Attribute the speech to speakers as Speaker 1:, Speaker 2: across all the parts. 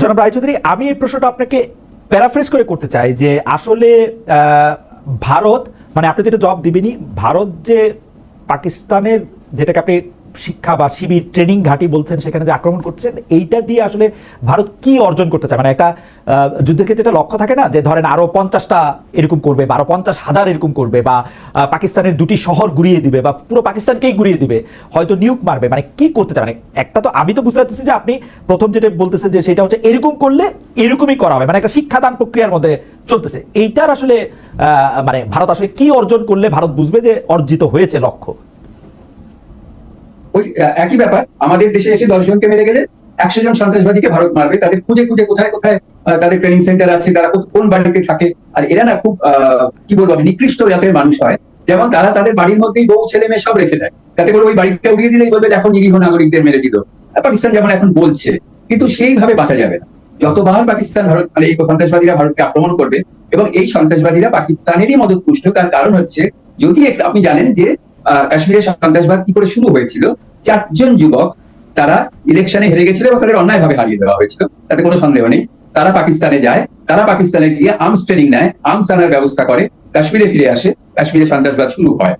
Speaker 1: জনাব রায়চৌধুরী আমি এই প্রশ্নটা আপনাকে প্যারাফ্রেস করে করতে চাই যে আসলে ভারত মানে আপনি যেটা জবাব দিবেনই, ভারত যে পাকিস্তানের, যেটাকে আপনি শিক্ষা বা শিবির ট্রেনিং ঘাঁটি বলছেন, সেখানে যে আক্রমণ করছেন, এইটা দিয়ে আসলে ভারত কি অর্জন করতে চায়? মানে একটা যুদ্ধের ক্ষেত্রে একটা লক্ষ্য থাকে না যে ধরেন আরও পঞ্চাশটা এরকম করবে বা আরও পঞ্চাশ হাজার এরকম করবে বা পাকিস্তানের দুটি শহর গুড়িয়ে দিবে বা পুরো পাকিস্তানকেই গুড়িয়ে দিবে, হয়তো নিউক মারবে। মানে কি করতে চায়? মানে একটা তো আমি তো বুঝতে পারতেছি যে আপনি প্রথম যেটা বলতেছেন যে সেটা হচ্ছে এরকম করলে এরকমই করা হবে। মানে একটা শিক্ষাদান প্রক্রিয়ার মধ্যে চলতেছে। এইটার আসলে মানে ভারত আসলে কি অর্জন করলে ভারত বুঝবে যে অর্জিত হয়েছে লক্ষ্য?
Speaker 2: ওই একই ব্যাপার, আমাদের দেশে এসে দশ জনকে মেরে গেলে একশো জন সন্ত্রাসবাদীকে ভারত মারবে। তাদের খুঁজে খুঁজে কোথায় কোথায় তাদের ট্রেনিং সেন্টার আছে, তারা কোন- বাড়িতে থাকে। আর এরা না খুব কি বলব আমি, নিকৃষ্ট জাতের মানুষ হয়। যেমন তারা তাদের বাড়ির মধ্যেই বউ, ছেলে, মেয়ে সব রেখে দেয়। তাতে করে ওই বাড়িটা উড়িয়ে দিলেই বলবে, দেখো, নিরীহ নাগরিকদের মেরে দিল। পাকিস্তান যেমন এখন বলছে, কিন্তু সেইভাবে বাঁচা যাবে না। যতবার পাকিস্তান ভারত মানে এই সন্ত্রাসবাদীরা ভারতকে আক্রমণ করবে, এবং এই সন্ত্রাসবাদীরা পাকিস্তানেরই মদত পুষ্ট তার কারণ হচ্ছে, যদি আপনি জানেন যে আহ, কাশ্মীরের সন্ত্রাসবাদ কি করে শুরু হয়েছিল? চারজন যুবক তারা ইলেকশনে হেরে গেছিল এবং তাদের অন্যায়ভাবে হারিয়ে দেওয়া হয়েছিল তাতে কোনো সন্দেহ নেই। তারা পাকিস্তানে যায় তারা পাকিস্তানে গিয়ে আর্মস ট্রেনিং নেয় আর্মস আনার ব্যবস্থা করে কাশ্মীরে ফিরে আসে কাশ্মীরে সন্ত্রাসবাদ শুরু হয়।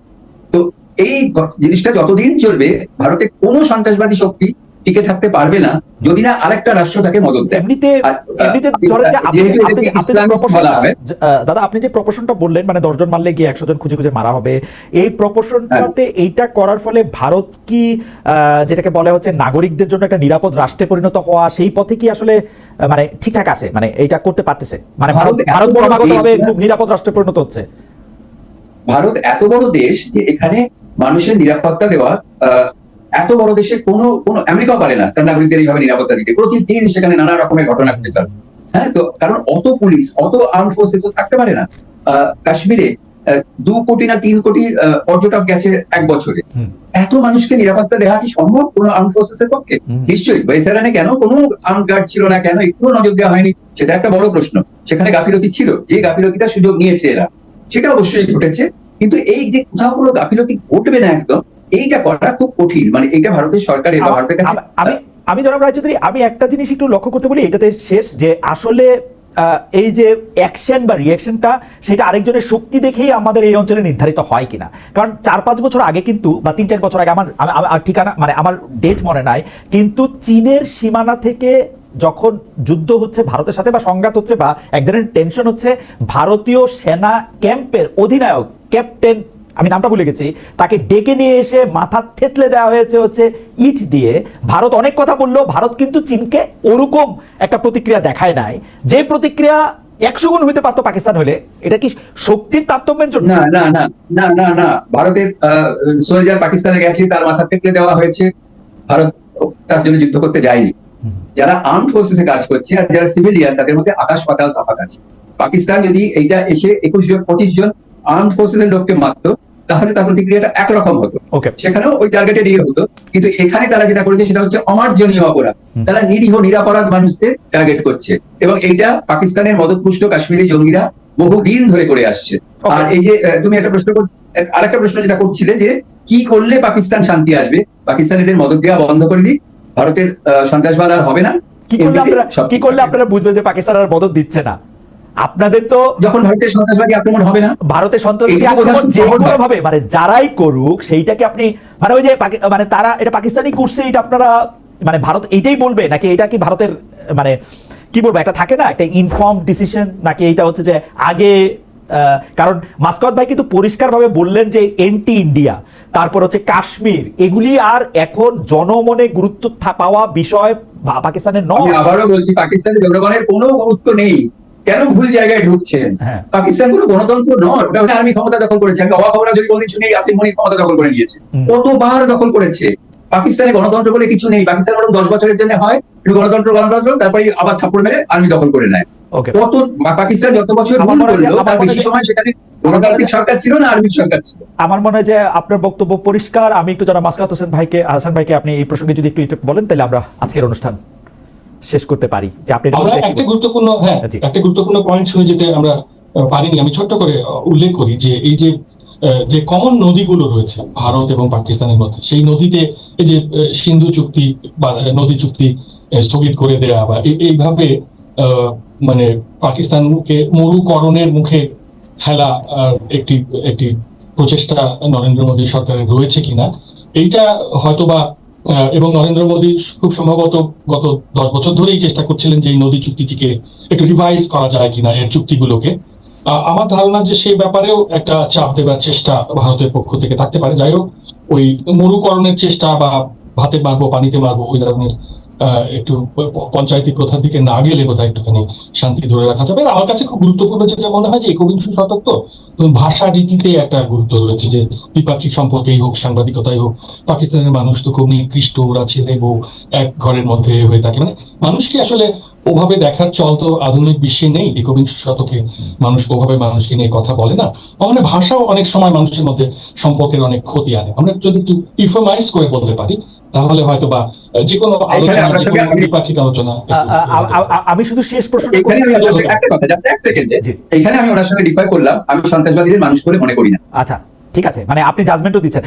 Speaker 2: তো এই জিনিসটা যতদিন চলবে ভারতে কোনো সন্ত্রাসবাদী শক্তি টিকে থাকতে পারবে না যদি না আরেকটা রাষ্ট্র তাকে মদত দেয়
Speaker 1: এমনিতে এমনিতে দাদা আপনি যে প্রপোশনটা বললেন মানে দশজন মারলে গিয়ে একশো জন খুঁজে খুঁজে মারা হবে এই প্রপোশনটাতে
Speaker 2: হ্যাঁ।
Speaker 1: এইটা করার ফলে ভারত কি যেটাকে বলে হচ্ছে নাগরিকদের জন্য একটা নিরাপদ রাষ্ট্রে পরিণত হওয়া সেই পথে কি আসলে মানে ঠিকঠাক আছে মানে এইটা করতে পারতেছে মানে ভারত
Speaker 2: ভারত?
Speaker 1: খুব নিরাপদ রাষ্ট্রে পরিণত হচ্ছে
Speaker 2: ভারত এত বড় দেশ যে এখানে মানুষের নিরাপত্তা দেওয়া এত বড় দেশে কোনো কোনো আমেরিকাও পারে না তার নাগরিকদের এইভাবে নিরাপত্তা দিতে। প্রতিদিন সেখানে নানা রকমের ঘটনা ঘটে চলে হ্যাঁ তো কারণ অত পুলিশ অত আর্ম ফোর্সেস থাকতে পারে না। কাশ্মীরে দু কোটি না তিন কোটি পর্যটক গেছে এক বছরে। এত মানুষকে নিরাপত্তা দেওয়া কি সম্ভব কোনো আর্ম ফোর্সেস এর পক্ষে? নিশ্চয়ই। বেসারানে কেন কোনো আর্ম গার্ড ছিল না কেন? একটু নজর দেওয়া হয়নি। সেটা একটা বড় প্রশ্ন। সেখানে গাফিলতি ছিল। যে গাফিলতিটা সুযোগ নিয়েছে এরা সেটা অবশ্যই ঘটেছে। কিন্তু এই যে কোথাও কোনো গাফিলতি ঘটবে না একদম এইটা করা খুব কঠিন মানে এটা ভারতের সরকারের বা ভারতের কাছে
Speaker 1: আমি- জনাব রায়চৌধুরী আমি একটা জিনিস একটু লক্ষ্য করতে বলি এটাতে শেষ যে আসলে এই যে অ্যাকশন বা রিয়াকশনটা সেটা আরেকজনের শক্তি দেখেই আমাদের এই অঞ্চলে নির্ধারিত হয় কিনা। কারণ চার পাঁচ বছর আগে কিন্তু বা তিন চার বছর আগে আমার আমি- আমি- আমার ঠিকানা মানে আমার ডেট মনে নাই কিন্তু চীনের সীমানা থেকে যখন যুদ্ধ হচ্ছে ভারতের সাথে বা সংঘাত হচ্ছে বা এক ধরনের টেনশন হচ্ছে ভারতীয় সেনা ক্যাম্পের অধিনায়ক ক্যাপ্টেন আমি নামটা ভুলে গেছি। তাকে ডেকে নিয়ে এসে মাথা থেতলে দেওয়া হয়েছে হচ্ছে ইট দিয়ে। ভারত অনেক কথা বলল, ভারত কিন্তু চীনকে ওরকম একটা প্রতিক্রিয়া দেখায় নাই। যে প্রতিক্রিয়া একশো গুণ হইতে পারতো পাকিস্তান হলে, এটা কি শক্তির তারতম্যের জন্য?
Speaker 2: না না না না না না। ভারতের সোলজার পাকিস্তানে গেছে, তার মাথা থেকে দেওয়া হয়েছে। ভারত তার জন্য যুদ্ধ করতে যায়নি। যারা আর্ম ফোর্সেসে কাজ করছে আর যারা সিভিলিয়ান তাদের মধ্যে আকাশ পাতাল তফাৎ আছে। পাকিস্তান যদি এইটা এসে একুশ জন, পঁচিশ জন আর্ম ফোর্সেসের লোককে মারতো তাহলে তার প্রতিক্রিয়াটা একরকম হতো। সেখানেও ওই টার্গেটে ইয়ে হতো। কিন্তু এখানে তারা যেটা করেছে সেটা হচ্ছে অমার্জনীয় অপরাধ। তারা নিরীহ নিরাপরাধ মানুষদের টার্গেট করছে। এবং এইটা পাকিস্তানের মদতপুষ্ট কাশ্মীরি জঙ্গিরা বহুদিন ধরে করে আসছে। আর এই যে তুমি একটা প্রশ্ন কর- এক- আরেকটা প্রশ্ন যেটা করছিলে যে কি করলে পাকিস্তান শান্তি আসবে? পাকিস্তান এদের মদত দেওয়া বন্ধ করে দিক। ভারতের সন্ত্রাসবাদ আর হবে না।
Speaker 1: কি করলে আপনারা বুঝবেন যে পাকিস্তান আর মদত দিচ্ছে না? আপনাদের তো
Speaker 2: যখন ভারতের সন্ত্রাসবাদী আক্রমণ হবে না
Speaker 1: ভারতের সন্ত্রাসী
Speaker 2: এইটা বোঝা
Speaker 1: আক্রমণ যে
Speaker 2: সম্ভব
Speaker 1: কোনো ভাবে মানে যারাই করুক সেইটাকে আপনি মানে ওই যে মানে তারা এটা পাকিস্তানি করছে এটা আপনারা মানে ভারত এইটাই বলবে নাকি এটা কি ভারতের মানে কি বলব একটা থাকে না একটা ইনফর্ম ডিসিশন নাকি এইটা হচ্ছে যে আগে কারণ মাস্কত ভাই কিন্তু পরিষ্কারভাবে বললেন যে এন্টি ইন্ডিয়া তারপর হচ্ছে কাশ্মীর এগুলি আর এখন জনমনে গুরুত্ব পাওয়া বিষয় পাকিস্তানের নয়।
Speaker 2: আবারও বলছি পাকিস্তানের জনগণের কোনো গুরুত্ব নেই। কেন ভুল জায়গায় ঢুকছেন?
Speaker 1: হ্যাঁ।
Speaker 2: পাকিস্তান কোনো গণতন্ত্র নয়। ওটা আর্মি ক্ষমতা দখল করেছে। আমি অবাক খবর যদি কোনদিন শুনি আসিম মনির ক্ষমতা দখল করে নিয়েছে। কতবার দখল করেছে? পাকিস্তানে গণতন্ত্র বলে কিছু নেই। পাকিস্তান বরং দশ বছরের জন্য হয়। গণতন্ত্র গণতন্ত্র তারপরে আবার থাপ্পড় মেরে আর্মি দখল করে নেয়। কত পাকিস্তান যত বছর ভুল করল তার বেশি সময় সেখানে গণতান্ত্রিক সরকার ছিল না আর্মি সরকার ছিল?
Speaker 1: আমার মনে হয় যে আপনার বক্তব্য পরিষ্কার। আমি একটু যারা মাসকাত হোসেন ভাইকে হাসান ভাইকে আপনি এই প্রসঙ্গে যদি একটু বলেন তাহলে আমরা আজকের অনুষ্ঠান শেষ করতে পারি যে আপনি
Speaker 3: একটা গুরুত্বপূর্ণ হ্যাঁ একটা গুরুত্বপূর্ণ পয়েন্ট হয়ে যেতে আমরা পারিনি। আমি ছোট্ট করে উল্লেখ করি যে এই যে যে কমন নদীগুলো রয়েছে ভারত এবং পাকিস্তানের মধ্যে সেই নদীতে এই যে সিন্ধু চুক্তি বা নদী চুক্তি স্থগিত করে দেয়া বা এইভাবে আহ, মানে পাকিস্তানকে মরুকরণের মুখে হেলা আহ, একটি একটি প্রচেষ্টা নরেন্দ্র মোদী সরকারের রয়েছে কিনা এইটা হয়তোবা এবং নরেন্দ্র মোদী খুব সম্ভবত গত দশ বছর ধরেই চেষ্টা করছিলেন যে এই নদী চুক্তিটিকে একটু রিভাইজ করা যায় কিনা, এর চুক্তিগুলোকে। আমার ধারণা যে সেই ব্যাপারেও একটা চাপ দেবার চেষ্টা ভারতের পক্ষ থেকে থাকতে পারে। যাই হোক, ওই মরুকরণের চেষ্টা বা ভাতে মারবো, পানিতে মারবো, ওই ধরনের একটু পঞ্চায়েতি প্রথার দিকে না গেলে কোথায় একটুখানি শান্তি ধরে রাখা যাবে। আমার কাছে খুব গুরুত্বপূর্ণ যেটা মনে হয় যে একবিংশ শতক তো ভাষা রীতিতে একটা গুরুত্ব রয়েছে যে দ্বিপাক্ষিক সম্পর্কেই হোক, সাংবাদিকতাই হোক, পাকিস্তানের মানুষ তো খুব নিকৃষ্ট, ওরা ছেলে বউ এক ঘরের মধ্যে হয়ে থাকে। মানে মানুষকে আসলে ওভাবে দেখার চল তো আধুনিক বিশ্বে নেই। একবিংশ শতকে মানুষ ওভাবে মানুষকে নিয়ে কথা বলে না। মানে ভাষাও অনেক সময় মানুষের মধ্যে সম্পর্কের অনেক ক্ষতি আনে। আমরা যদি একটু ইনফরমাইজ করে বলতে পারি তাহলে হয়তো বা যে কোনো আলোচনা
Speaker 2: আমি-
Speaker 3: দ্বিপাক্ষিক আলোচনা
Speaker 1: শুধু শেষ প্রশ্নটা
Speaker 2: এখানে আমি
Speaker 1: করতে-
Speaker 2: আপনার সঙ্গে একটা কথা জাস্ট এক সেকেন্ডে
Speaker 1: জি।
Speaker 2: এখানে আমি ওনার সঙ্গে ডিফাই করলাম। আমি সন্ত্রাসবাদীদের মানুষ বলে মনে করি না।
Speaker 1: আচ্ছা ঠিক আছে। মানে আপনি জাজমেন্টও দিচ্ছেন।